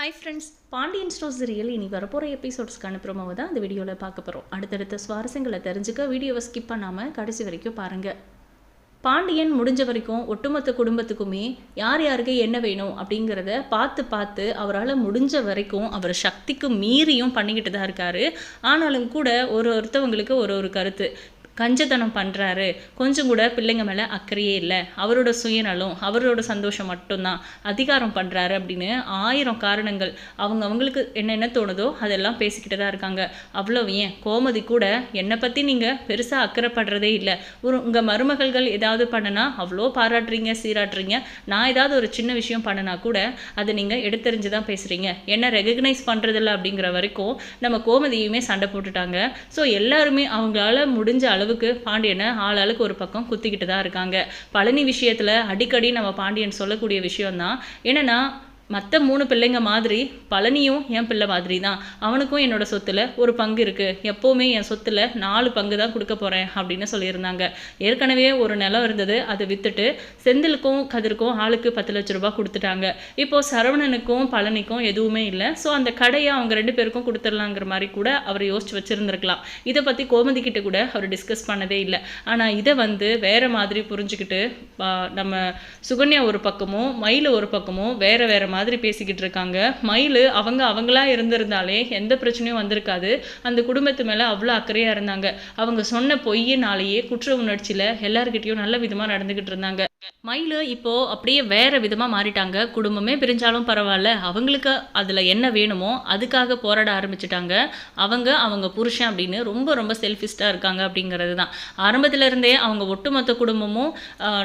Hi friends Pandian store serial இனி வரப்போகிற எபிசோட்ஸ்க்கான ப்ரோமோவை தான் இந்த வீடியோவில் பார்க்க போகிறோம் அடுத்தடுத்த சுவாரஸ்யங்களை தெரிஞ்சுக்க வீடியோவை ஸ்கிப் பண்ணாமல் கடைசி வரைக்கும் பாருங்கள் பாண்டியன் முடிஞ்ச வரைக்கும் ஒட்டுமொத்த குடும்பத்துக்குமே யார் யாருக்கு என்ன வேணும் அப்படிங்கிறத பார்த்து பார்த்து அவரால் முடிஞ்ச வரைக்கும் அவர் சக்திக்கு மீறியும் பண்ணிக்கிட்டு தான் இருக்காரு. ஆனாலும் கூட ஒரு ஒருத்தவங்களுக்கு ஒரு ஒரு கருத்து. கஞ்சத்தனம் பண்ணுறாரு கொஞ்சம் கூட பிள்ளைங்க மேலே அக்கறையே இல்லை. அவரோட சுயநலம் அவரோட சந்தோஷம் மட்டும்தான் அதிகாரம் பண்ணுறாரு அப்படின்னு ஆயிரம் காரணங்கள் அவங்க அவங்களுக்கு என்னென்ன தோணுதோ அதெல்லாம் பேசிக்கிட்டு தான் இருக்காங்க. அவ்வளோ ஏன்? கோமதி கூட என்னை பற்றி நீங்கள் பெருசாக அக்கறைப்படுறதே இல்லை. ஒரு உங்கள் மருமகள்கள் ஏதாவது பண்ணனா அவ்வளோ பாராட்டுறீங்க சீராட்டுறீங்க. நான் ஏதாவது ஒரு சின்ன விஷயம் பண்ணுனா கூட அதை நீங்கள் எடுத்தறிஞ்சு தான் பேசுகிறீங்க என்ன ரெகக்னைஸ் பண்ணுறதில்ல அப்படிங்கிற வரைக்கும் நம்ம கோமதியுமே சண்டை போட்டுட்டாங்க. ஸோ எல்லாருமே அவங்களால முடிஞ்ச அளவு அளவுக்கு பாண்டியனை ஆளாளுக்கு ஒரு பக்கம் குத்திக்கிட்டு தான் இருக்காங்க. பழனி விஷயத்தில் அடிக்கடி நம்ம பாண்டியன் சொல்லக்கூடிய விஷயம்தான். என்னென்னா மற்ற மூணு பிள்ளைங்க மாதிரி பழனியும் என் பிள்ளை மாதிரி தான் அவனுக்கும் என்னோட சொத்தில் ஒரு பங்கு இருக்குது எப்போவுமே என் சொத்துல நாலு பங்கு தான் கொடுக்க போகிறேன் அப்படின்னு சொல்லியிருந்தாங்க. ஏற்கனவே ஒரு நிலம் இருந்தது அதை விற்றுட்டு செந்திலுக்கும் கதிருக்கும் ஆளுக்கு பத்து லட்ச ரூபா கொடுத்துட்டாங்க. இப்போது சரவணனுக்கும் பழனிக்கும் எதுவுமே இல்லை. ஸோ அந்த கடையை அவங்க ரெண்டு பேருக்கும் கொடுத்துடலாங்கிற மாதிரி கூட அவர் யோசிச்சு வச்சுருந்துருக்கலாம். இதை பற்றி கோமதி கிட்ட கூட அவர் டிஸ்கஸ் பண்ணதே இல்லை. ஆனால் இதை வந்து வேறு மாதிரி புரிஞ்சுக்கிட்டு நம்ம சுகன்யா ஒரு பக்கமும் மயில் ஒரு பக்கமும் வேறு வேறு மாதிரி மாதிரி பேசிக்கிட்டு இருக்காங்க. மயில் அவங்க அவங்களா இருந்திருந்தாலே எந்த பிரச்சனையும் வந்திருக்காது. அந்த குடும்பத்து மேலே அவ்வளோ அக்கறையாக இருந்தாங்க. அவங்க சொன்ன பொய்யினாலேயே குற்ற உணர்ச்சியில் எல்லாருக்கிட்டையும் நல்ல விதமாக நடந்துக்கிட்டு இருந்தாங்க. மயில் இப்போ அப்படியே வேற விதமாக மாறிட்டாங்க. குடும்பமே பிரிஞ்சாலும் பரவாயில்ல. அவங்களுக்கு அதில் என்ன வேணுமோ அதுக்காக போராட ஆரம்பிச்சிட்டாங்க. அவங்க அவங்க புருஷன் அப்படின்னு ரொம்ப ரொம்ப செல்ஃபிஸ்டாக இருக்காங்க அப்படிங்கிறது தான். ஆரம்பத்தில் இருந்தே அவங்க ஒட்டுமொத்த குடும்பமும்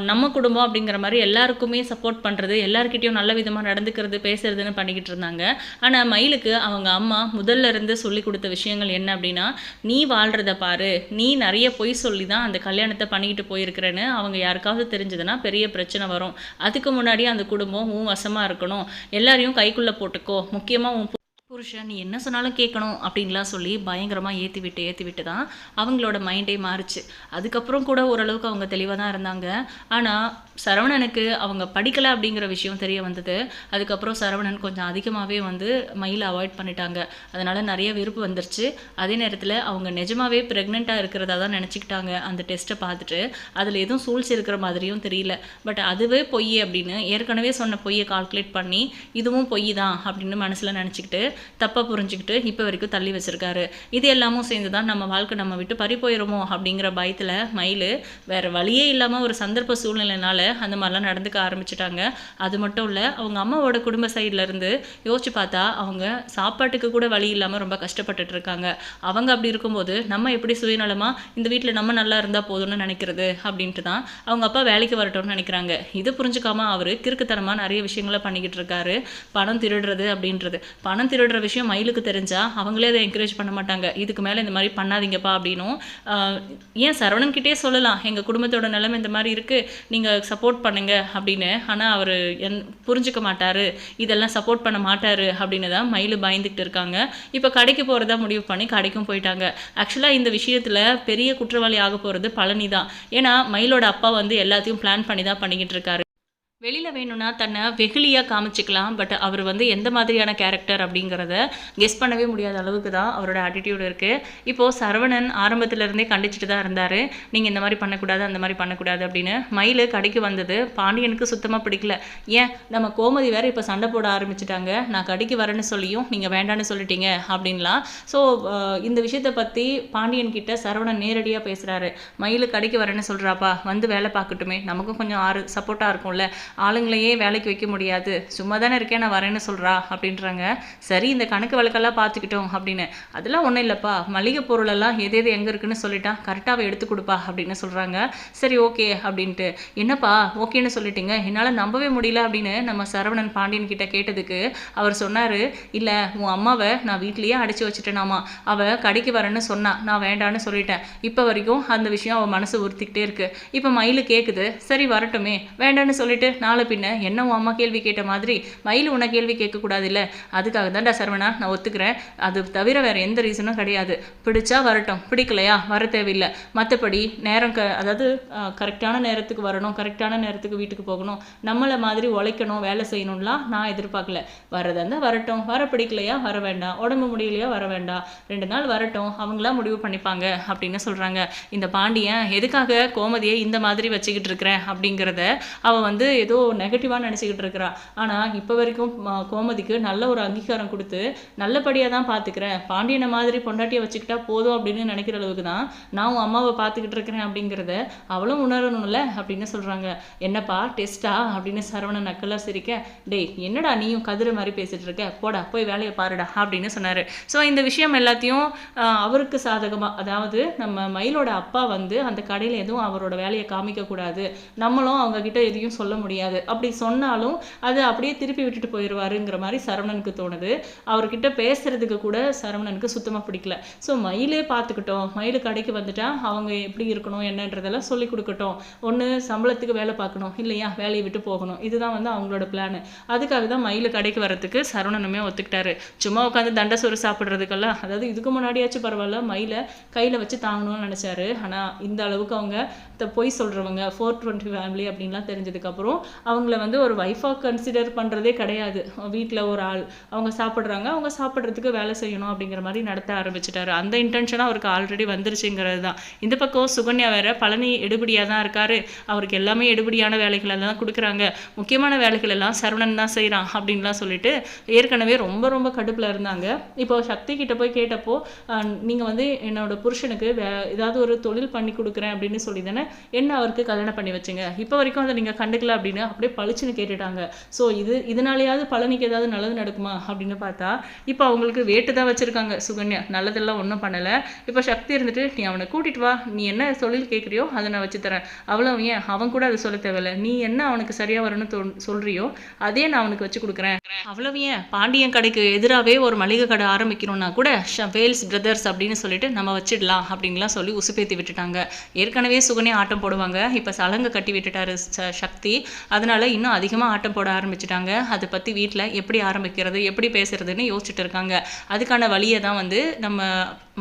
நம்ம குடும்பம் அப்படிங்கிற மாதிரி எல்லாருக்குமே சப்போர்ட் பண்ணுறது எல்லாருக்கிட்டையும் நல்ல விதமாக நடந்துக்கிறது பேசுறதுன்னு பண்ணிக்கிட்டு இருந்தாங்க. ஆனால் மயிலுக்கு அவங்க அம்மா முதல்ல இருந்து சொல்லி கொடுத்த விஷயங்கள் என்ன அப்படின்னா நீ வாழ்கிறத பாரு. நீ நிறைய பொய் சொல்லி தான் அந்த கல்யாணத்தை பண்ணிக்கிட்டு போயிருக்கிறேன்னு அவங்க யாருக்காவது தெரிஞ்சதுன்னா பெரிய பிரச்சனை வரும். அதுக்கு முன்னாடி அந்த குடும்பம் உன் வசமாக இருக்கணும். எல்லாரையும் கைக்குள்ளே போட்டுக்கோ. முக்கியமாக உன் புருஷன் நீ என்ன சொன்னாலும் கேட்கணும் அப்படின்லாம் சொல்லி பயங்கரமாக ஏற்றி விட்டு ஏற்றி விட்டு தான் அவங்களோட மைண்டே மாறுச்சு. அதுக்கப்புறம் கூட ஓரளவுக்கு அவங்க தெளிவாக தான் இருந்தாங்க. ஆனால் சரவணனுக்கு அவங்க படிக்கலை அப்படிங்கிற விஷயம் தெரிய வந்தது. அதுக்கப்புறம் சரவணன் கொஞ்சம் அதிகமாகவே வந்து மயிலை அவாய்ட் பண்ணிட்டாங்க. அதனால் நிறைய வெறுப்பு வந்துருச்சு. அதே நேரத்தில் அவங்க நிஜமாவே ப்ரெக்னெண்ட்டாக இருக்கிறதா தான் நினச்சிக்கிட்டாங்க அந்த டெஸ்ட்டை பார்த்துட்டு. அதில் எதுவும் சூழ்ச்சி இருக்கிற மாதிரியும் தெரியல. பட் அதுவே பொய் அப்படின்னு ஏற்கனவே சொன்ன பொய்யை கால்குலேட் பண்ணி இதுவும் பொய் தான் அப்படின்னு மனசில் நினச்சிக்கிட்டு தப்பாக புரிஞ்சுக்கிட்டு இப்போ வரைக்கும் தள்ளி வச்சிருக்காரு. இது எல்லாமும் சேர்ந்து தான் நம்ம வாழ்க்கை நம்ம விட்டு பறி போயிடுமோ அப்படிங்கிற பயத்தில் மயில் வேற வழியே இல்லாமல் ஒரு சந்தர்ப்ப சூழ்நிலைனால அந்த மாதிரிலாம் நடந்துக்க ஆரம்பிச்சிட்டாங்க. அது மட்டும் இல்லை அவங்க அம்மாவோட குடும்ப சைடுல இருந்து யோசிச்சு பார்த்தா அவங்க சாப்பாட்டுக்கு கூட வழி இல்லாமல் ரொம்ப கஷ்டப்பட்டுட்டு இருக்காங்க. அவங்க அப்படி இருக்கும்போது நம்ம எப்படி சுயநலமாக இந்த வீட்டில் நம்ம நல்லா இருந்தால் போதும்னு நினைக்கிறது அப்படின்ட்டு தான் அவங்க அப்பா வேலைக்கு வரட்டும்னு நினைக்கிறாங்க. இது புரிஞ்சுக்காம அவர் கிறுக்குத்தனமாக நிறைய விஷயங்களை பண்ணிக்கிட்டு இருக்காரு. பணம் திருடுறது அப்படின்றது. பணம் அப்படின்ற விஷயம் மயிலுக்கு தெரிஞ்சா அவங்களே அதை என்கரேஜ் பண்ண மாட்டாங்க. இதுக்கு மேலே இந்த மாதிரி பண்ணாதீங்கப்பா அப்படின்னும். ஏன் சரவணன்கிட்டே சொல்லலாம் எங்கள் குடும்பத்தோட நிலைமை இந்த மாதிரி இருக்குது நீங்கள் சப்போர்ட் பண்ணுங்க அப்படின்னு. ஆனால் அவர் என் புரிஞ்சுக்க மாட்டாரு. இதெல்லாம் சப்போர்ட் பண்ண மாட்டாரு அப்படின்னு தான் மயில் பயந்துக்கிட்டு இருக்காங்க. இப்போ கடைக்கு போகிறதா முடிவு பண்ணி கடைக்கும் போயிட்டாங்க. ஆக்சுவலாக இந்த விஷயத்தில் பெரிய குற்றவாளி ஆக போகிறது பழனி தான் ஏன்னா மயிலோட அப்பா வந்து எல்லாத்தையும் பிளான் பண்ணி தான் பண்ணிக்கிட்டு இருக்காரு. வெளியில் வேணும்னா தன்னை வெகுளியாக காமிச்சிக்கலாம் பட் அவர் வந்து எந்த மாதிரியான கேரக்டர் அப்படிங்கிறத கெஸ் பண்ணவே முடியாத அளவுக்கு தான் அவரோட ஆட்டிடியூட் இருக்குது இப்போது சரவணன் ஆரம்பத்துல இருந்தே கண்டிச்சிட்டு தான் இருந்தார். நீங்கள் இந்த மாதிரி பண்ணக்கூடாது அந்த மாதிரி பண்ணக்கூடாது அப்படின்னு மயில் கடைக்கு வந்தது. பாண்டியனுக்கு சுத்தமாக பிடிக்கல. ஏன்? நம்ம கோமதி வேறு இப்போ சண்டை போட ஆரம்பிச்சிட்டாங்க. நான் கடைக்கு வரேன்னு சொல்லியும் நீங்கள் வேண்டான்னு சொல்லிட்டீங்க அப்படின்லாம். ஸோ இந்த விஷயத்தை பற்றி பாண்டியன் கிட்ட சரவணன் நேரடியாக பேசுகிறாரு மயில் கடைக்கு வரேன்னு சொல்கிறாப்பா வந்து வேலை பார்க்கட்டுமே. நமக்கும் கொஞ்சம் ஆறு சப்போர்ட்டாக இருக்கும்ல. ஆளுங்களையே வேலைக்கு வைக்க முடியாது. சும்மா தானே இருக்கேன் நான் வரேன்னு சொல்கிறா அப்படின்றாங்க. சரி இந்த கணக்கு வழக்கெல்லாம் பார்த்துக்கிட்டோம் அப்படின்னு. அதெல்லாம் ஒன்றும் இல்லைப்பா. மளிகை பொருளெல்லாம் எது எது எங்கே இருக்குன்னு சொல்லிட்டா கரெக்டாக எடுத்து கொடுப்பா அப்படின்னு சொல்கிறாங்க சரி ஓகே அப்படின்ட்டு. என்னப்பா ஓகேன்னு சொல்லிட்டீங்க. என்னால் நம்பவே முடியல அப்படின்னு நம்ம சரவணன் பாண்டியன் கிட்ட கேட்டதுக்கு அவர் சொன்னார் இல்லை உன் அம்மாவை நான் வீட்லேயே அடைச்சி வச்சுட்டேனாமா. அவள் கடைக்கு வரேன்னு சொன்னா நான் வேண்டான்னு சொல்லிட்டேன். இப்போ வரைக்கும் அந்த விஷயம் அவள் மனசு உறுத்திக்கிட்டே இருக்கு. இப்போ மயில் கேட்குது சரி வரட்டுமே. வேண்டான்னு சொல்லிட்டு நாளை பின்ன என்ன உன் அம்மா கேள்வி கேட்ட மாதிரி மயில் உன்னை கேள்வி கேட்கக்கூடாது இல்லை அதுக்காக தான்டா சரவணா நான் ஒத்துக்கிறேன். அது தவிர வேறு எந்த ரீசனும் கிடையாது. பிடிச்சா வரட்டும். பிடிக்கலையா? வர தேவையில்லை. மற்றபடி நேரம் க அதாவது கரெக்டான நேரத்துக்கு வரணும். கரெக்டான நேரத்துக்கு வீட்டுக்கு போகணும். நம்மளை மாதிரி உழைக்கணும் வேலை செய்யணும்லாம் நான் எதிர்பார்க்கல. வரதா இருந்தால் வரட்டும். வர பிடிக்கலையா? வர வேண்டாம். உடம்பு முடியலையா? வர வேண்டாம். ரெண்டு நாள் வரட்டும். அவங்களாம் முடிவு பண்ணிப்பாங்க அப்படின்னு சொல்கிறாங்க இந்த பாண்டியன் எதுக்காக கோமதியை இந்த மாதிரி வச்சுக்கிட்டு இருக்கிறேன் அப்படிங்கிறத அவள் வந்து ஏதோ நெகட்டிவாக நினச்சிக்கிட்டு இருக்கிறா. ஆனால் இப்போ வரைக்கும் கோமதிக்கு நல்ல ஒரு அங்கீகாரம் கொடுத்து நல்லபடியாக தான் பார்த்துக்கிறேன் பாண்டியனை மாதிரி பொண்டாட்டியை வச்சுக்கிட்டா போதும் அப்படின்னு நினைக்கிற அளவுக்கு தான் நான் உன் அம்மாவை பார்த்துக்கிட்டு இருக்கிறேன் அப்படிங்கிறத அவளும் உணரணும்ல அப்படின்னு சொல்கிறாங்க என்னப்பா டெஸ்ட்டா அப்படின்னு சரவணன் நக்கலா சிரிக்க டேய் என்னடா நீயும் கதிர மாதிரி பேசிட்டு இருக்க? போடா போய் வேலையை பாருடா அப்படின்னு சொன்னார். ஸோ இந்த விஷயம் எல்லாத்தையும் அவருக்கு சாதகமாக அதாவது நம்ம மயிலோட அப்பா வந்து அந்த கடையில் எதுவும் அவரோட வேலையை காமிக்கக்கூடாது. நம்மளும் அவங்க கிட்ட எதையும் சொல்ல முடியாது. அப்படி சொன்னாலும் அது அப்படியே திருப்பி விட்டுட்டு போயிடுவாருங்கிற மாதிரி சரவணனுக்கு தோணுது. அவர்கிட்ட பேசுறதுக்கு கூட சரவணனுக்கு சுத்தமாக பிடிக்கல. ஸோ மயிலே பார்த்துக்கிட்டோம். மயில் கடைக்கு வந்துட்டா அவங்க எப்படி இருக்கணும் என்னன்றதெல்லாம் சொல்லி கொடுக்கட்டும். ஒன்று சம்பளத்துக்கு வேலை பார்க்கணும் இல்லையா? வேலையை விட்டு போகணும். இதுதான் வந்து அவங்களோட பிளான் அதுக்காக தான் மயில் கடைக்கு வரத்துக்கு சரவணனுமே ஒத்துக்கிட்டாரு. சும்மா உட்காந்து தண்டை சோறு சாப்பிட்றதுக்கெல்லாம் அதாவது இதுக்கு முன்னாடியாச்சும் பரவாயில்ல மயிலை கையில் வச்சு தாங்கணும்னு நினச்சாரு. ஆனால் இந்த அளவுக்கு அவங்க த- பொய் சொல்கிறவங்க ஃபோர் டுவெண்ட்டி ஃபேமிலி அப்படின்லாம் தெரிஞ்சதுக்கப்புறம் அவங்கள வந்து ஒரு ஒய்ஃபாக கன்சிடர் பண்ணுறதே கிடையாது. வீட்டில் ஒரு ஆள். அவங்க சாப்பிட்றாங்க அவங்க சாப்பிட்றதுக்கு வேலை செய்யணும் அப்படிங்கிற மாதிரி நடத்த ஆரம்பிச்சிட்டாரு. அந்த இன்டென்ஷனாக அவருக்கு ஆல்ரெடி வந்துருச்சுங்கிறது தான். இந்த பக்கம் சுகன்யா வேற பழனி எடுபடியாக தான் இருக்காரு. அவருக்கு எல்லாமே எடுபடியான வேலைகள் எல்லாம் கொடுக்குறாங்க. முக்கியமான வேலைகள் எல்லாம் சரவணன் தான் செய்கிறான் அப்படின்லாம் சொல்லிட்டு ஏற்கனவே ரொம்ப ரொம்ப கடுப்பில் இருந்தாங்க. இப்போ சக்தி கிட்ட போய் கேட்டப்போ நீங்கள் வந்து என்னோட புருஷனுக்கு வே ஏதாவது ஒரு தொழில் பண்ணி கொடுக்குறேன் அப்படின்னு சொல்லி தானே என்ன அவருக்கு கல்யாணம் பண்ணி வச்சுங்க? இப்போ வரைக்கும் அதை நீங்கள் கண்டுக்கல அப்படின்னு அப்படியே பளிச்சுன்னு கேட்டுட்டாங்க. ஸோ இது இதனாலேயாவது பழனிக்கு ஏதாவது நல்லது நடக்குமா அப்படின்னு பார்த்தா இப்போ அவங்களுக்கு வேட்டு தான் வச்சுருக்காங்க சுகன்யா. நல்லதெல்லாம் ஒன்றும் பண்ணலை. இப்போ சக்தி இருந்துட்டு நீ அவனை கூட்டிட்டு வா. நீ என்ன தொழில் கேட்குறியோ அதை நான் வச்சு தரேன். அவ்வளோ ஏன்? அவன் கூட அதை சொல்ல தேவையில்ல. நீ என்ன அவனுக்கு சரியாக வரும்னு தோ சொல்றியோ அதே நான் அவனுக்கு வச்சு கொடுக்குறேன். அவ்வளவு ஏன்? பாண்டியன் கடைக்கு எதிராகவே ஒரு மளிகை கடை ஆரம்பிக்கணும்னா கூட ஷ- வேல்ஸ் பிரதர்ஸ் அப்படின்னு சொல்லிட்டு நம்ம வச்சிடலாம் அப்படின்லாம் சொல்லி உசுப்பேத்தி விட்டுட்டாங்க. ஏற்கனவே சுகனே ஆட்டம் போடுவாங்க. இப்போ சலங்கை கட்டி விட்டுட்டாரு ச- சக்தி. அதனால இன்னும் அதிகமாக ஆட்டம் போட ஆரம்பிச்சிட்டாங்க. அதை பற்றி வீட்டில் எப்படி ஆரம்பிக்கிறது எப்படி பேசுறதுன்னு யோசிச்சுட்டு இருக்காங்க. அதுக்கான வழியை தான் வந்து நம்ம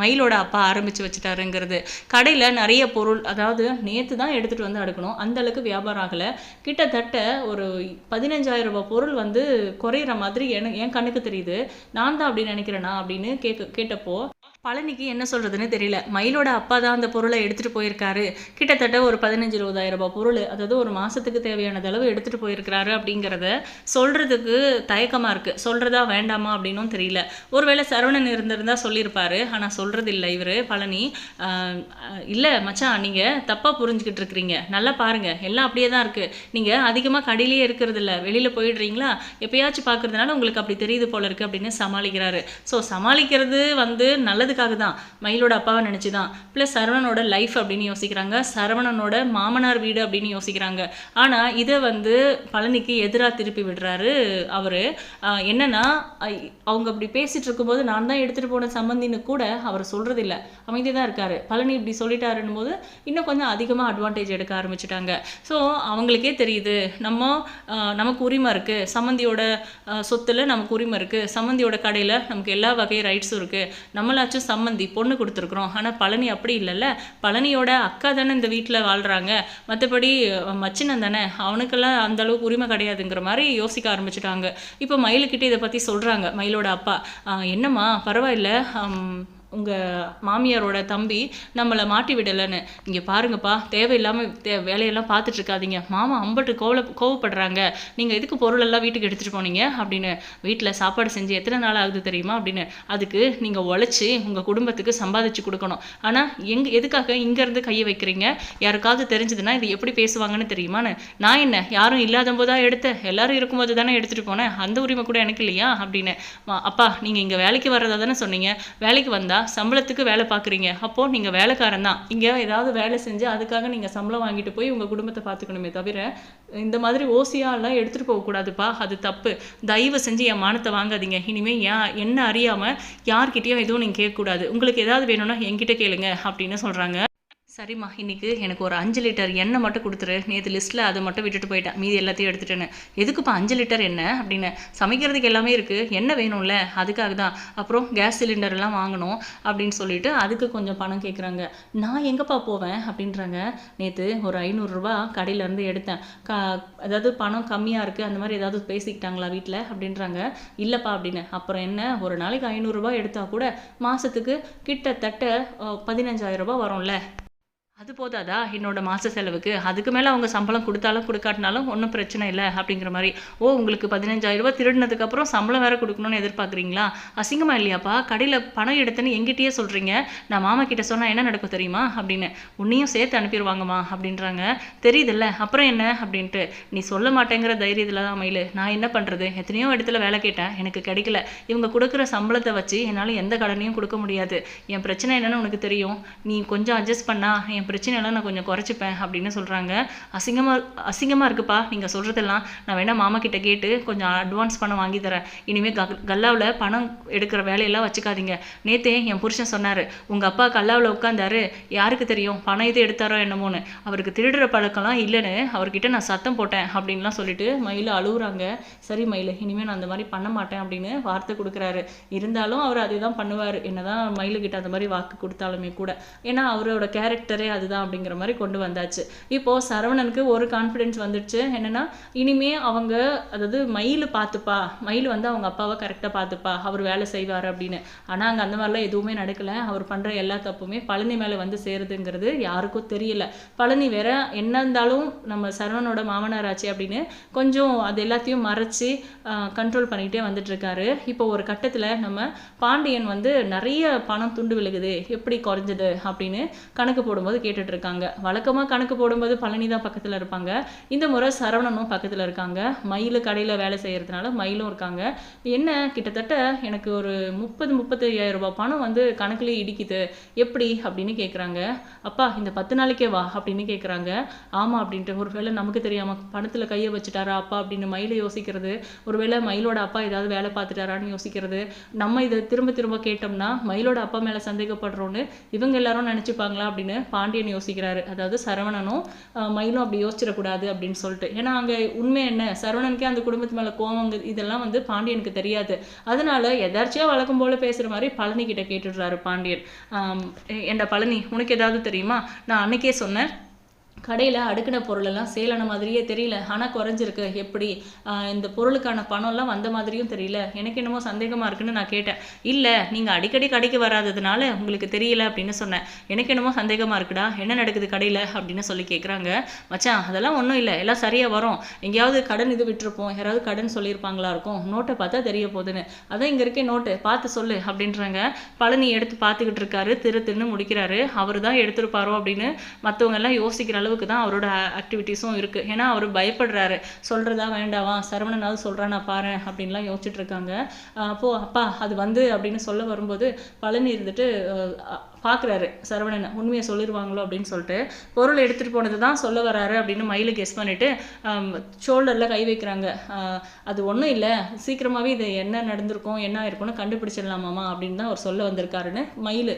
மயிலோட அப்பா ஆரம்பித்து வச்சுட்டாருங்கிறது. கடையில் நிறைய பொருள் அதாவது நேற்று தான் எடுத்துகிட்டு வந்து அடுக்கணும். அந்தளவுக்கு வியாபாரம் ஆகலை. கிட்டத்தட்ட ஒரு பதினஞ்சாயிரம் ரூபாய் பொருள் வந்து குறையிற மாதிரி எனக்கு என் கண்ணுக்கு தெரியுது. நான் தான் அப்படி நினைக்கிறேனா அப்படின்னு கேட்க கேட்டப்போ பழனிக்கு என்ன சொல்கிறதுன்னு தெரியல. மயிலோட அப்பா தான் அந்த பொருளை எடுத்துகிட்டு போயிருக்காரு. கிட்டத்தட்ட ஒரு பதினஞ்சு இருபதாயிரம் ரூபாய் பொருள் அதாவது ஒரு மாதத்துக்கு தேவையானது அளவு எடுத்துகிட்டு போயிருக்கிறாரு அப்படிங்கிறத சொல்கிறதுக்கு தயக்கமாக இருக்குது சொல்கிறதா வேண்டாமா அப்படின்னும் தெரியல. ஒருவேளை சரவணன் இருந்திருந்தா சொல்லியிருப்பாரு. ஆனால் சொல்கிறது இல்லை இவர் பழனி. இல்லை மச்சான் நீங்கள் தப்பாக புரிஞ்சுக்கிட்டு இருக்கிறீங்க. நல்லா பாருங்கள் எல்லாம் அப்படியே தான் இருக்குது நீங்கள் அதிகமாக கடையிலேயே இருக்கிறது இல்லை. வெளியில் போயிடுறீங்களா? எப்பயாச்சும் பார்க்கறதுனால உங்களுக்கு அப்படி தெரியுது போல இருக்குது அப்படின்னு சமாளிக்கிறாரு. ஸோ சமாளிக்கிறது வந்து நல்லது நல்லதுக்காக தான் மயிலோட அப்பாவை நினச்சி தான் ப்ளஸ் சரவணனோட லைஃப் அப்படின்னு யோசிக்கிறாங்க. சரவணனோட மாமனார் வீடு அப்படின்னு யோசிக்கிறாங்க. ஆனால் இதை வந்து பழனிக்கு எதிராக திருப்பி விடுறாரு அவர். என்னன்னா அவங்க அப்படி பேசிட்டு இருக்கும்போது நான் தான் எடுத்துகிட்டு போன சம்மந்தின்னு கூட அவர் சொல்கிறதில்ல அமைதி தான் இருக்காரு. பழனி இப்படி சொல்லிட்டாருன்னு போது இன்னும் கொஞ்சம் அதிகமாக அட்வான்டேஜ் எடுக்க ஆரம்பிச்சிட்டாங்க. ஸோ அவங்களுக்கே தெரியுது. நம்ம நமக்கு உரிமை இருக்குது சம்மந்தியோட சொத்தில் சொத்துல நமக்கு உரிமை இருக்குது சம்மந்தியோட கடையில் நமக்கு எல்லா வகை ரைட்ஸும் இருக்குது நம்மளாச்சும் சம்மந்தி பொண்ணு கொடுத்துருக்குறோம். ஆனால் பழனி அப்படி இல்லைல்ல. பழனியோட அக்கா தானே இந்த வீட்டில் வாழ்கிறாங்க மற்றபடி மச்சினன் தானே. அவனுக்கெல்லாம் அந்த அளவுக்கு உரிமை கிடையாதுங்கிற மாதிரி யோசிக்க ஆரம்பிச்சிட்டாங்க. இப்போ மயிலுக்கிட்ட இதை பற்றி சொல்கிறாங்க மயிலோட அப்பா. என்னம்மா பரவாயில்ல. உங்கள் மாமியாரோட தம்பி நம்மளை மாட்டி விடலைன்னு. இங்கே பாருங்கப்பா தேவையில்லாமல் தே வேலையெல்லாம் பார்த்துட்ருக்காதீங்க. மாமா அம்பட்டு கோவல கோவப்படுறாங்க. நீங்கள் எதுக்கு பொருளெல்லாம் வீட்டுக்கு எடுத்துகிட்டு போனீங்க? அப்படின்னு. வீட்டில் சாப்பாடு செஞ்சு எத்தனை நாள் ஆகுது தெரியுமா? அப்படின்னு. அதுக்கு நீங்கள் உழைச்சி உங்கள் குடும்பத்துக்கு சம்பாதிச்சு கொடுக்கணும். ஆனால் எங்க எதுக்காக இங்கேருந்து கையை வைக்கிறீங்க? யாருக்காவது தெரிஞ்சதுன்னா இது எப்படி பேசுவாங்கன்னு தெரியுமான்னு. நான் என்ன? யாரும் இல்லாத போதா எடுத்தேன் எல்லாரும் இருக்கும்போது தானே எடுத்துகிட்டு போனேன் அந்த உரிமை கூட எனக்கு இல்லையா? அப்படின்னு. "மா, அப்பா நீங்கள் இங்கே வேலைக்கு வர்றதா தானே சொன்னீங்க. வேலைக்கு வந்தால் சம்பளத்துக்கு வேலை பார்க்குறீங்க. அப்போது நீங்கள் வேலைக்காரன் தான். இங்கே ஏதாவது வேலை செஞ்சு அதுக்காக நீங்கள் சம்பளம் வாங்கிட்டு போய் உங்கள் குடும்பத்தை பார்த்துக்கணுமே தவிர இந்த மாதிரி ஓசியாலாம் எடுத்துகிட்டு போகக்கூடாதுப்பா அது தப்பு. தயவு செஞ்சு என் மானத்தை வாங்காதீங்க. இனிமேல் ஏன் என்ன அறியாமல் யார்கிட்டேயும் எதுவும் நீங்கள் கேட்கக்கூடாது. உங்களுக்கு ஏதாவது வேணும்னா என்கிட்ட கேளுங்க அப்படின்னு சொல்கிறாங்க சரிம்மா இன்னைக்கு எனக்கு ஒரு அஞ்சு லிட்டர் எண்ணெய் மட்டும் கொடுத்துரு. நேற்று லிஸ்ட்டில் அதை மட்டும் விட்டுட்டு போயிட்டேன் மீதி எல்லாத்தையும் எடுத்துட்டேன்னு. எதுக்குப்பா அஞ்சு லிட்டர் எண்ணெய் அப்படின்னு. சமைக்கிறதுக்கு எல்லாமே இருக்குது எண்ணெய் வேணும்ல அதுக்காக தான். அப்புறம் கேஸ் சிலிண்டர்லாம் வாங்கணும் அப்படின்னு சொல்லிட்டு அதுக்கு கொஞ்சம் பணம் கேட்குறாங்க நான் எங்கேப்பா போவேன்? அப்படின்றாங்க. நேற்று ஒரு ஐநூறுரூவா கடையிலேருந்து எடுத்தேன். க அதாவது பணம் கம்மியாக இருக்குது அந்த மாதிரி ஏதாவது பேசிக்கிட்டாங்களா வீட்டில் அப்படின்றாங்க. இல்லைப்பா அப்படின்னு. அப்புறம் என்ன? ஒரு நாளைக்கு ஐநூறுரூவா எடுத்தால் கூட மாதத்துக்கு கிட்டத்தட்ட அஹ், 15000 ரூபாய் வரும்ல. அது போதாதா? என்னோட மாத செலவுக்கு. அதுக்கு மேலே அவங்க சம்பளம் கொடுத்தாலும் கொடுக்காட்டினாலும் ஒன்றும் பிரச்சனை இல்லை அப்படிங்கிற மாதிரி. ஓ உங்களுக்கு பதினஞ்சாயிரரூபா திருடினதுக்கப்புறம் சம்பளம் வேறு கொடுக்கணும்னு எதிர்பார்க்குறீங்களா? அசிங்கமாக இல்லையாப்பா? கடையில் பணம் எடுத்துன்னு எங்கிட்டயே சொல்கிறீங்க நான் மாமா கிட்ட சொன்னால் என்ன நடக்கும் தெரியுமா? அப்படின்னு. உன்னையும் சேர்த்து அனுப்பிடுவாங்கம்மா அப்படின்றாங்க. தெரியுதுல்ல. அப்புறம் என்ன? அப்படின்ட்டு. நீ சொல்ல மாட்டேங்கிற தைரியத்தில் தான் மயில். நான் என்ன பண்ணுறது எத்தனையோ இடத்துல வேலை கேட்டேன். எனக்கு கிடைக்கல. இவங்க கொடுக்குற சம்பளத்தை வச்சு என்னால் எந்த கடனையும் கொடுக்க முடியாது. என் பிரச்சனை என்னென்னு உனக்கு தெரியும். நீ கொஞ்சம் அட்ஜஸ்ட் பண்ணால் என் பிரச்சனையெல்லாம் நான் கொஞ்சம் குறைச்சிப்பேன் அப்படின்னு சொல்கிறாங்க அசிங்கமாக அசிங்கமாக இருக்குப்பா நீங்கள் சொல்கிறதெல்லாம் நான் வேணால் மாமா கிட்ட கேட்டு கொஞ்சம் அட்வான்ஸ் பணம் வாங்கி தரேன். இனிமேல் க கல்லாவில் பணம் எடுக்கிற வேலையெல்லாம் வச்சுக்காதீங்க. நேத்தே என் புருஷன் சொன்னார் உங்கள் அப்பா கல்லாவில் உட்காந்தாரு யாருக்கு தெரியும்? பணம் இது எடுத்தாரோ என்னமோன்னு. அவருக்கு திருடுற பழக்கம்லாம் இல்லைன்னு அவர்கிட்ட நான் சத்தம் போட்டேன் அப்படின்லாம் சொல்லிட்டு மயில் அழுகுறாங்க சரி மயில் இனிமேல் நான் அந்த மாதிரி பண்ண மாட்டேன் அப்படின்னு வார்த்தை கொடுக்குறாரு. இருந்தாலும் அவர் அதே தான் பண்ணுவார். என்னதான் மயிலுக்கிட்ட அந்த மாதிரி வாக்கு கொடுத்தாலுமே கூட. ஏன்னா அவரோட கேரக்டரே அதுதான் அப்படிங்கிற மாதிரி கொண்டு வந்தாச்சு. இப்போ சரவணனுக்கு ஒரு கான்ஃபிடென்ஸ் வந்துடுச்சு. என்னன்னா இனிமே அவங்க அதாவது மயில் பார்த்துப்பா. மயில் வந்து அவங்க அப்பாவை கரெக்டாக பார்த்துப்பா. அவர் வேலை செய்வார் அப்படின்னு. ஆனால் அங்கே அந்த மாதிரிலாம் எதுவுமே நடக்கலை. அவர் பண்ணுற எல்லா தப்புமே பழனி மேலே வந்து சேருதுங்கிறது யாருக்கும் தெரியல. பழனி வேற என்ன இருந்தாலும் நம்ம சரவணனோட மாமனார் ஆச்சு அப்படின்னு கொஞ்சம் அது எல்லாத்தையும் மறைச்சி கண்ட்ரோல் பண்ணிக்கிட்டே வந்துட்டுருக்காரு. இப்போ ஒரு கட்டத்தில் நம்ம பாண்டியன் வந்து நிறைய பணம் துண்டு விழுகுது. எப்படி குறைஞ்சது அப்படின்னு கணக்கு போடும்போது கேட்டுட்டு இருக்காங்க வழக்கமாக கணக்கு போடும்போது பழனி தான் பக்கத்தில் இருப்பாங்க. இந்த முறை சரவணனும் பக்கத்தில் இருக்காங்க. மயில் கடையில் வேலை செய்கிறதுனால மயிலும் இருக்காங்க. என்ன? கிட்டத்தட்ட எனக்கு ஒரு முப்பது முப்பத்தி ஐயாயிரம் ரூபாய் பணம் வந்து கணக்குலேயே இடிக்குது. எப்படி? அப்படின்னு கேட்குறாங்க அப்பா இந்த பத்து நாளைக்கே வா அப்படின்னு கேட்குறாங்க ஆமாம் அப்படின்ட்டு. ஒரு வேளை நமக்கு தெரியாமல் பணத்தில் கையை வச்சுட்டாரா அப்பா அப்படின்னு மயிலை யோசிக்கிறது. ஒருவேளை மயிலோட அப்பா ஏதாவது வேலை பார்த்துட்டாரான்னு யோசிக்கிறது. நம்ம இதை திரும்ப திரும்ப கேட்டோம்னா மயிலோட அப்பா மேலே சந்தேகப்படுறோன்னு இவங்க எல்லாரும் நினச்சிப்பாங்களா அப்படின்னு பாண்டியன் யோசிக்கிறாரு. அதாவது சரவணனும் மயிலும் அப்படி யோசிச்சிடக்கூடாது அப்படின்னு சொல்லிட்டு. ஏன்னா அங்கே உண்மை என்ன? சரவணனுக்கே அந்த குடும்பத்து மேலே கோவங்க இதெல்லாம் வந்து பாண்டியனுக்கு தெரியாது. அதனால எதார்ச்சியாக வழக்கம் போல பேசுகிற மாதிரி பழனி கிட்ட கேட்டுடுறாரு பாண்டியன். ஆம், பழனி உனக்கு ஏதாவது தெரியுமா? நான் அன்னைக்கே சொன்னேன். கடையில் அடுக்கின பொருளெல்லாம் சேலான மாதிரியே தெரியல. ஆனால் குறைஞ்சிருக்கு. எப்படி? இந்த பொருளுக்கான பணம்லாம் வந்த மாதிரியும் தெரியல. எனக்கு என்னமோ சந்தேகமாக இருக்குன்னு நான் கேட்டேன். இல்லை நீங்கள் அடிக்கடி கடைக்கு வராததுனால உங்களுக்கு தெரியல அப்படின்னு சொன்னேன். எனக்கு என்னமோ சந்தேகமாக இருக்குடா. என்ன நடக்குது கடையில்? அப்படின்னு சொல்லி கேட்குறாங்க மச்சான் அதெல்லாம் ஒன்றும் இல்லை. எல்லாம் சரியாக வரும். எங்கேயாவது கடன் இது விட்டுருப்போம். யாராவது கடன் சொல்லியிருப்பாங்களா இருக்கும். நோட்டை பார்த்தா தெரிய போகுதுன்னு. அதான் இங்கே இருக்கே நோட்டு. பார்த்து சொல்லு அப்படின்றாங்க. பழனி எடுத்து பார்த்துக்கிட்டு இருக்காரு. திரு திருன்னு முடிக்கிறாரு. அவர் தான் எடுத்திருப்பாரோ அப்படின்னு மற்றவங்க எல்லாம் யோசிக்கிற அளவுக்கு தான் அவரோட ஆக்டிவிட்டீஸும் இருக்கு. ஏன்னா அவர் பயப்படுறாரு. சொல்றதா வேண்டாவா? சரவணனாவது சொல்றானா பாரு அப்படின்லாம் யோசிச்சுட்டு இருக்காங்க. அப்போது அப்போ அப்பா அது வந்து அப்படின்னு சொல்ல வரும்போது பழனி இருந்துட்டு பார்க்குறாரு சரவணனை. உண்மையை சொல்லிடுவாங்களோ அப்படின்னு சொல்லிட்டு பொருள் எடுத்துகிட்டு போனது தான் சொல்ல வராரு அப்படின்னு மயிலு கெஸ் பண்ணிவிட்டு ஷோல்டரில் கை வைக்கிறாங்க. அது ஒன்றும் இல்லை. சீக்கிரமாகவே இது என்ன நடந்திருக்கும் என்ன ஆயிருக்கும்னு கண்டுபிடிச்சிடலாமாமா அப்படின்னு தான் அவர் சொல்ல வந்திருக்காருன்னு மயில்.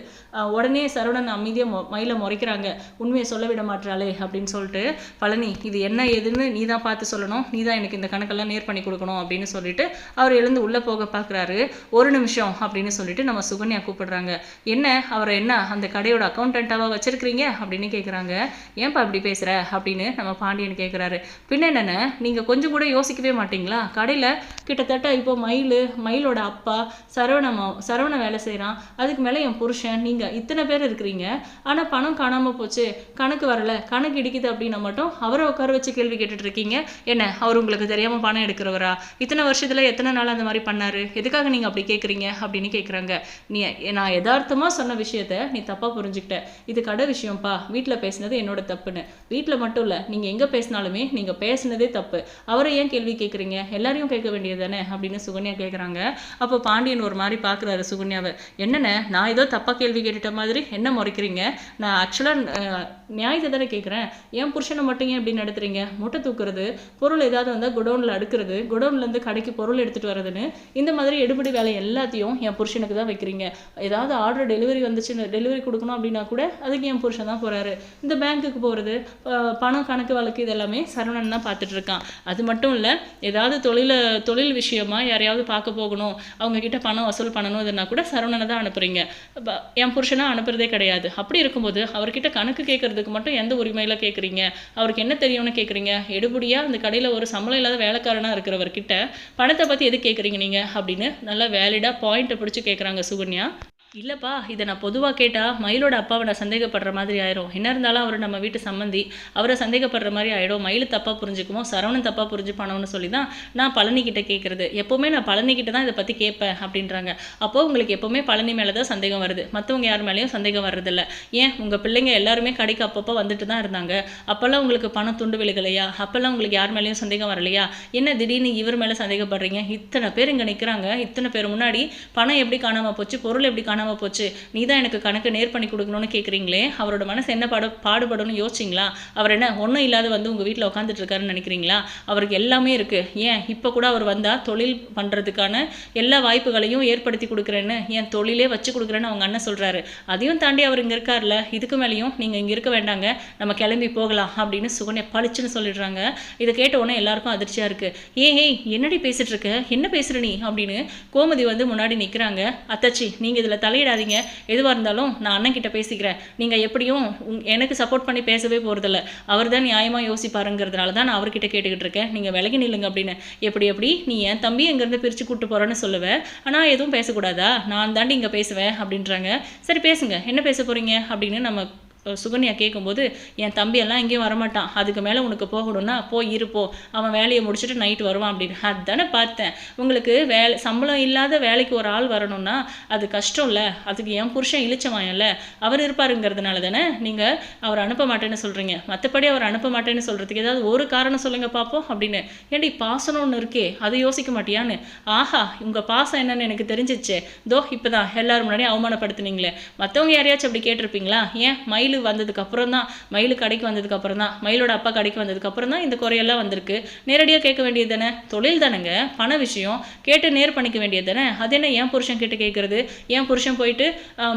உடனே சரவணன் அமைதியாக மொ மயிலை முறைக்கிறாங்க. உண்மையை சொல்ல விட மாட்டாளே அப்படின்னு சொல்லிட்டு பழனி இது என்ன ஏதுன்னு நீ தான் பார்த்து சொல்லணும். நீ தான் எனக்கு இந்த கணக்கெல்லாம் நேர் பண்ணி கொடுக்கணும் அப்படின்னு சொல்லிட்டு அவர் எழுந்து உள்ளே போக பார்க்குறாரு ஒரு நிமிஷம் அப்படின்னு சொல்லிட்டு நம்ம சுகன்யா கூப்பிடுறாங்க. என்ன? அவரை என்ன அந்த கடையோட அக்கௌண்டண்ட்டாவா வச்சுருக்கிறீங்க? அப்படின்னு கேட்குறாங்க ஏன்பா இப்படி பேசுகிற அப்படின்னு நம்ம பாண்டியன் கேட்குறாரு பின்ன என்னென்ன? நீங்கள் கொஞ்சம் கூட யோசிக்கவே மாட்டிங்களா? கடையில் கிட்டத்தட்ட இப்போ மயில் மயிலோட அப்பா சரவண சரவண வேலை செய்கிறான் அதுக்கு மேலே என் புருஷன் நீங்கள் இத்தனை பேர் இருக்கிறீங்க. ஆனால் பணம் காணாமல் போச்சு. கணக்கு வரல. கணக்கு இடிக்குது அப்படின்னா மட்டும் அவரை உட்கார வச்சு கேள்வி கேட்டுட்டு இருக்கீங்க என்ன? அவர் உங்களுக்கு தெரியாமல் பணம் எடுக்கிறவரா? இத்தனை வருஷத்தில் எத்தனை நாள் அந்த மாதிரி பண்ணாரு? எதுக்காக நீங்கள் அப்படி கேட்குறீங்க அப்படின்னு கேட்குறாங்க நீ நான் யதார்த்தமாக சொன்ன விஷயத்த நீ தப்பா புரிஞ்சுக்கிட்ட. இது கடை விஷயம்ப்பா வீட்டில் பேசினது என்னோட தப்புன்னு. வீட்டில் மட்டும் இல்லை நீங்கள் எங்கே பேசினாலுமே நீங்கள் பேசினதே தப்பு. அவரை ஏன் கேள்வி கேட்குறீங்க எல்லாரையும் கேட்க வேண்டியது தானே அப்படின்னு சுகன்யா கேட்குறாங்க அப்போ பாண்டியன் ஒரு மாதிரி பார்க்குறாரு சுகன்யாவை. என்னென்ன நான் ஏதோ தப்பாக கேள்வி கேட்டுட்ட மாதிரி என்ன முறைக்கிறீங்க? நான் ஆக்சுவலாக நியாயத்தை தானே கேட்குறேன் என் புருஷனை மட்டும் ஏன் இப்படி நடத்துறீங்க? முட்டை தூக்குறது பொருள் ஏதாவது வந்தால் குடோனில் அடுக்கிறது குடோன்லேருந்து கடைக்கு பொருள் எடுத்துகிட்டு வர்றதுன்னு இந்த மாதிரி எடுபடி வேலை எல்லாத்தையும் என் புருஷனுக்கு தான் வைக்கிறீங்க. ஏதாவது ஆர்டர் டெலிவரி வந்துச்சுன்னு டெலிவரி கொடுக்கணும் அப்படின்னா கூட அதுக்கு என் புருஷன் தான் போகிறாரு இந்த பேங்க்குக்கு போகிறது பணம் கணக்கு வழக்கு இதெல்லாமே சரவணன் தான் பார்த்துட்டு இருக்கான். அது மட்டும் இல்லை ஏதாவது தொழிலை தொழில் விஷயமா யாரையாவது பார்க்க போகணும் அவங்கக்கிட்ட பணம் வசூல் பண்ணணும் இதுனா கூட சரவணனை தான் அனுப்புகிறீங்க என் புருஷனாக அனுப்புறதே கிடையாது. அப்படி இருக்கும்போது அவர்கிட்ட கணக்கு கேட்கறதுக்கு மட்டும் எந்த உரிமையில் கேட்குறீங்க அவருக்கு என்ன தெரியும்னு கேட்குறீங்க எடுபடியாக அந்த கடையில் ஒரு சம்பளம் இல்லாத வேலைக்காரனாக இருக்கிறவர்கிட்ட பணத்தை பற்றி எது கேட்குறீங்க நீங்க? அப்படின்னு நல்லா வேலிடாக பாயிண்ட்டை பிடிச்சி கேட்குறாங்க சுகன்யா. இல்லைப்பா இதை நான் பொதுவாக கேட்டால் மயிலோட அப்பாவை நான் சந்தேகப்படுற மாதிரி ஆயிரும். என்ன இருந்தாலும் அவர் நம்ம வீட்டு சம்மந்தி அவரை சந்தேகப்படுற மாதிரி ஆயிடும். மயில் தப்பாக புரிஞ்சுக்குமோ சரவணன் தப்பாக புரிஞ்சுப்பானோன்னு சொல்லி தான் நான் பழனிக்கிட்ட கேட்குறது எப்போவுமே நான் பழனிக்கிட்ட தான் இதை பற்றி கேட்பேன் அப்படின்றாங்க. அப்போ உங்களுக்கு எப்போவுமே பழனி மேலே தான் சந்தேகம் வருது. மற்றவங்க யார் மேலேயும் சந்தேகம் வர்றதில்ல. ஏன்? உங்கள் பிள்ளைங்க எல்லாருமே கடைக்கு அப்பப்போ வந்துட்டு தான் இருந்தாங்க. அப்போல்லாம் உங்களுக்கு பணம் துண்டு விழுகலையா? அப்போல்லாம் உங்களுக்கு யார் மேலேயும் சந்தேகம் வரலையா? என்ன திடீர்னு இவர் மேலே சந்தேகப்படுறீங்க? இத்தனை பேர் இங்கே நிற்கிறாங்க இத்தனை பேர் முன்னாடி பணம் எப்படி காணாமல் போச்சு? பொருள் எப்படி காணாமல் போச்சு. நீ தான் எனக்கு கணக்கு நேர் பண்ணி கொடுக்கணும்னு கேட்குறீங்களே அவரோட மனசு என்ன பாடு பாடுபடும்னு யோசிச்சிங்களா? அவர் என்ன ஒன்றும் இல்லாத வந்து உங்கள் வீட்டில் உட்காந்துட்டு இருக்காருன்னு நினைக்கிறீங்களா? அவருக்கு எல்லாமே இருக்குது ஏன்? இப்போ கூட அவர் வந்தால் தொழில் பண்ணுறதுக்கான எல்லா வாய்ப்புகளையும் ஏற்படுத்தி கொடுக்குறேன்னு என் தொழிலே வச்சு கொடுக்குறேன்னு அவங்க அண்ணன் சொல்கிறாரு அதையும் தாண்டி அவர் இங்கே இருக்கார்ல. இதுக்கு மேலேயும் நீங்கள் இங்கே இருக்க வேண்டாங்க. நம்ம கிளம்பி போகலாம் அப்படின்னு சுகன்யா பளிச்சுன்னு சொல்லிடுறாங்க. இதை கேட்ட உடனே எல்லாருக்கும் அதிர்ச்சியாக இருக்குது ஏ ஏய் என்னடி பேசிகிட்டு இருக்க என்ன பேசுகிற நீ? அப்படின்னு கோமதி வந்து முன்னாடி நிற்கிறாங்க அத்தாச்சி நீங்கள் இதில் தலையிடாதீங்க. எதுவாக இருந்தாலும் நான் அண்ணன் கிட்ட பேசிக்கிறேன். நீங்கள் எப்படியும் எனக்கு சப்போர்ட் பண்ணி பேசவே போகிறதில்ல அவர் தான் நியாயமாக யோசிப்பாருங்கிறதுனால தான் நான் அவர்கிட்ட கேட்டுக்கிட்டு இருக்கேன். நீங்கள் விலகி நில்லுங்க அப்படின்னு. எப்படி எப்படி? நீ என் தம்பி எங்கேருந்து பிரித்து கூட்டு போகிறேன்னு சொல்லுவேன் ஆனால் எதுவும் பேசக்கூடாதா? நான் தாண்டி இங்கே பேசுவேன் அப்படின்றாங்க. சரி பேசுங்க. என்ன பேச போகிறீங்க அப்படின்னு நம்ம சுகன்யா கேட்கும்போது என் தம்பி எல்லாம் எங்கேயும் வரமாட்டான். அதுக்கு மேலே உனக்கு போகணும்னா போய் இருப்போ அவன் வேலையை முடிச்சுட்டு நைட் வருவான் அப்படின்னு. அதுதானே பார்த்தேன். உங்களுக்கு வேலை சம்பளம் இல்லாத வேலைக்கு ஒரு ஆள் வரணும்னா அது கஷ்டம் இல்லை அதுக்கு என் புருஷன் இழிச்சவாயன்ல அவர் இருப்பாருங்கிறதுனால தானே நீங்கள் அவர் அனுப்ப மாட்டேன்னு சொல்கிறீங்க மற்றபடி அவர் அனுப்ப மாட்டேன்னு சொல்கிறதுக்கு ஏதாவது ஒரு காரணம் சொல்லுங்கள் பார்ப்போம் அப்படின்னு. ஏண்டி பாசனம் ஒன்று இருக்கே. அதை யோசிக்க மாட்டியான்னு? ஆஹா உங்கள் பாசம் என்னன்னு எனக்கு தெரிஞ்சிச்சு. தோ இப்போ தான் எல்லோரும் முன்னாடி அவமானப்படுத்துனீங்களே. மற்றவங்க யாரையாச்சும் அப்படி கேட்டிருப்பீங்களா? ஏன்? மயில் வந்ததுக்கு அப்புறம் தான் மயில் கடைக்கு வந்ததுக்கு அப்புறம் தான் மயிலோட அப்பா கடைக்கு வந்ததுக்கு அப்புறம் தான் இந்த குறையெல்லாம் வந்திருக்கு. நேரடியாக கேட்க வேண்டியது தானே? தொழில் தானேங்க. பண விஷயம். கேட்டு நேர் பண்ணிக்க வேண்டியது தானே? அது என்ன என் புருஷன் கிட்ட கேட்குறது? என் புருஷன் போயிட்டு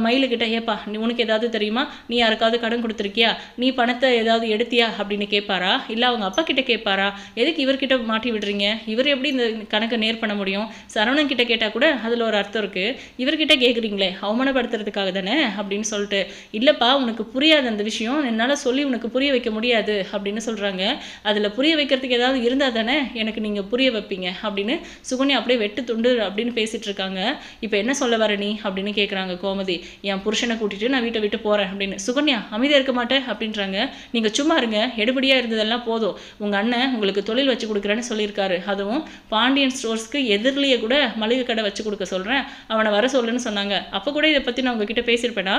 மயிலுக்கிட்ட ஏப்பா நீ உனக்கு ஏதாவது தெரியுமா? நீ யாருக்காவது கடன் கொடுத்துருக்கியா? நீ பணத்தை ஏதாவது எடுத்தியா? அப்படின்னு கேட்பாரா? இல்லை அவங்க அப்பா கிட்ட கேட்பாரா? எதுக்கு இவர்கிட்ட மாட்டி விடுறீங்க? இவர் எப்படி இந்த கணக்கை நேர் பண்ண முடியும்? சரவணன் கிட்ட கேட்டால் கூட அதில் ஒரு அர்த்தம் இருக்குது இவர்கிட்ட கேட்குறீங்களே அவமானப்படுத்துறதுக்காக தானே? அப்படின்னு சொல்லிட்டு இல்லைப்பா உனக்கு புரியாது அந்த விஷயம். என்னால் சொல்லி உனக்கு புரிய வைக்க முடியாது அப்படின்னு சொல்கிறாங்க அதில் புரிய வைக்கிறதுக்கு ஏதாவது இருந்தால் தானே எனக்கு நீங்கள் புரிய வைப்பீங்க அப்படின்னு சுகன்யா அப்படியே வெட்டு துண்டு அப்படின்னு பேசிகிட்டு இருக்காங்க. இப்போ என்ன சொல்ல வர நீ அப்படின்னு கேட்குறாங்க கோமதி. என் புருஷனை கூட்டிட்டு நான் வீட்டை விட்டு போகிறேன் அப்படின்னு. சுகன்யா அமைதியாக இருக்க மாட்டேன் அப்படின்றாங்க. நீங்கள் சும்மா இருங்க எடுபடியாக இருந்ததெல்லாம் போதும். உங்கள் அண்ணன் உங்களுக்கு தொழில் வச்சு கொடுக்குறேன்னு சொல்லியிருக்காரு. அதுவும் பாண்டியன் ஸ்டோர்ஸ்க்கு எதிரிலேயே கூட மளிகை கடை வச்சு கொடுக்க சொல்கிறேன் அவனை வர சொல்லுன்னு சொன்னாங்க. அப்போ கூட இதை பற்றி நான் உங்ககிட்ட பேசியிருப்பேனா?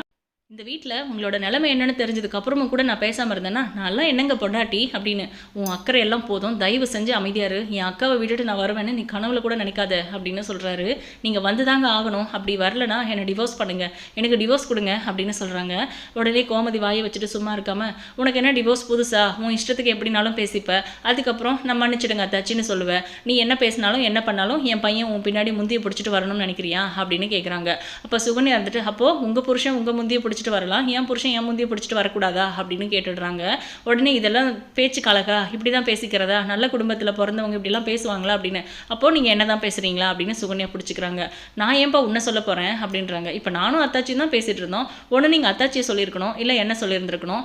இந்த வீட்டில் உங்களோட நிலைமை என்னென்னு தெரிஞ்சதுக்கு அப்புறமும் கூட நான் பேசாமல் இருந்தேன்னா நல்லா என்னங்க பொண்டாட்டி அப்படின்னு. உன் அக்கறை எல்லாம் போதும் தயவு செஞ்சு அமைதியாரு என் அக்காவை விட்டுட்டு நான் வருவேன்னு நீ கனவுல கூட நினைக்காத அப்படின்னு சொல்கிறாரு நீங்கள் வந்து தாங்க ஆகணும். அப்படி வரலனா என்னை டிவோர்ஸ் பண்ணுங்க. எனக்கு டிவோர்ஸ் கொடுங்க அப்படின்னு சொல்கிறாங்க உடனே கோமதி வாயை வச்சுட்டு சும்மா இருக்காமல் உனக்கு என்ன டிவோர்ஸ் புதுசா? உன் இஷ்டத்துக்கு எப்படினாலும் பேசிப்ப. அதுக்கப்புறம் நான் மன்னிச்சிடுங்க அத்தாச்சின்னு சொல்லுவேன் நீ என்ன பேசினாலும் என்ன பண்ணாலும் என் பையன் உன் பின்னாடி முந்தியை பிடிச்சிட்டு வரணும்னு நினைக்கிறியா? அப்படின்னு கேட்குறாங்க அப்போ சுகன்யா இருந்துட்டு அப்போது உங்கள் புருஷன் உங்கள் முந்தியை பிடிச்சி பிடிச்சிட்டு வரலாம் ஏன் புருஷன் என் முந்திய பிடிச்சிட்டு வரக்கூடாதா? அப்படின்னு கேட்டுடுறாங்க. உடனே இதெல்லாம் பேச்சு கலகா? இப்படி தான் பேசிக்கிறதா? நல்ல குடும்பத்தில் பிறந்தவங்க இப்படிலாம் பேசுவாங்களா அப்படின்னு? அப்போது நீங்கள் என்ன தான் பேசுகிறீங்களா அப்படின்னு சுகன்யா பிடிச்சிக்கிறாங்க. நான் ஏன்பா உன்னை சொல்ல போகிறேன் அப்படின்றாங்க. இப்போ நானும் அத்தாச்சியும் தான் பேசிகிட்டு இருந்தோம். ஒன்று நீங்கள் அத்தாச்சியை சொல்லியிருக்கணும் இல்லை என்ன சொல்லியிருந்திருக்கணும்?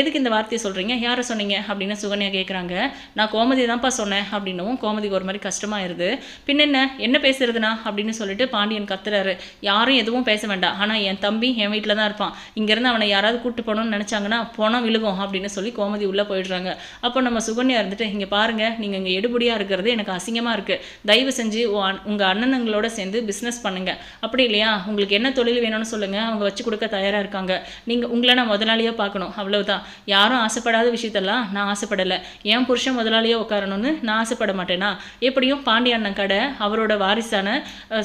எதுக்கு இந்த வார்த்தையை சொல்கிறீங்க யாரை சொன்னீங்க? அப்படின்னு சுகன்யா கேட்குறாங்க நான் கோமதி தான்ப்பா சொன்னேன் அப்படின்னவும் கோமதிக்கு ஒரு மாதிரி கஷ்டமாயிருது. பின்னென்ன என்ன? பேசுறதுனா? அப்படின்னு சொல்லிட்டு பாண்டியன் கத்துறாரு. யாரும் எதுவும் பேச வேண்டாம். ஆனால் என் தம்பி என் வீட்டில் தான் இருப்பான். இங்கேருந்து அவனை யாராவது கூட்டு போகணும்னு நினச்சாங்கன்னா பணம் விழுகும் அப்படின்னு சொல்லி கோமதி உள்ளே போயிடுறாங்க. அப்போ நம்ம சுகன்யா இருந்துட்டு இங்கே பாருங்க நீங்கள் இங்கே எடுபடியாக இருக்கிறது எனக்கு அசிங்கமாக இருக்குது தயவு செஞ்சு உங்கள் அண்ணனுங்களோட சேர்ந்து பிஸ்னஸ் பண்ணுங்க. அப்படி இல்லையா? உங்களுக்கு என்ன தொழில் வேணும்னு சொல்லுங்கள் அவங்க வச்சு கொடுக்க தயாராக இருக்காங்க. நீங்கள் உங்களை நான் முதலாளியாக பார்க்கணும். அவ்வளவுதான். யாரும் ஆசைப்படாத விஷயத்தெல்லாம் நான் ஆசைப்படலை. என் புருஷன் முதலாளியாக உட்காரணும்னு நான் ஆசைப்பட மாட்டேனா? எப்படியும் பாண்டிய அண்ணன் கடை அவரோட வாரிசான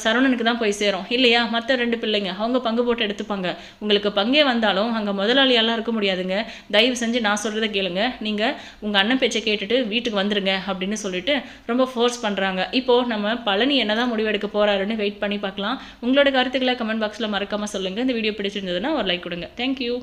சரவணனுக்கு தான் போய் சேரும். இல்லையா? மற்ற ரெண்டு பிள்ளைங்க அவங்க பங்கு போட்டு எடுத்துப்பாங்க. உங்களுக்கு உங்கள் பங்கே வந்தாலும் அங்கே முதலாளியெல்லாம் இருக்க முடியாதுங்க. தயவு செஞ்சு நான் சொல்கிறத கேளுங்க. நீங்கள் உங்கள் அண்ணன் பேச்சை கேட்டுட்டு வீட்டுக்கு வந்துடுங்க அப்படின்னு சொல்லிட்டு ரொம்ப ஃபோர்ஸ் பண்ணுறாங்க இப்போது நம்ம பழனி என்னதான் முடிவெடுக்க போகிறாருன்னு வெயிட் பண்ணி பார்க்கலாம். உங்களோட கருத்துக்களை கமெண்ட் பாக்ஸில் மறக்காமல் சொல்லுங்கள் இந்த வீடியோ பிடிச்சிருந்ததுன்னா ஒரு லைக் கொடுங்க. தேங்க்யூ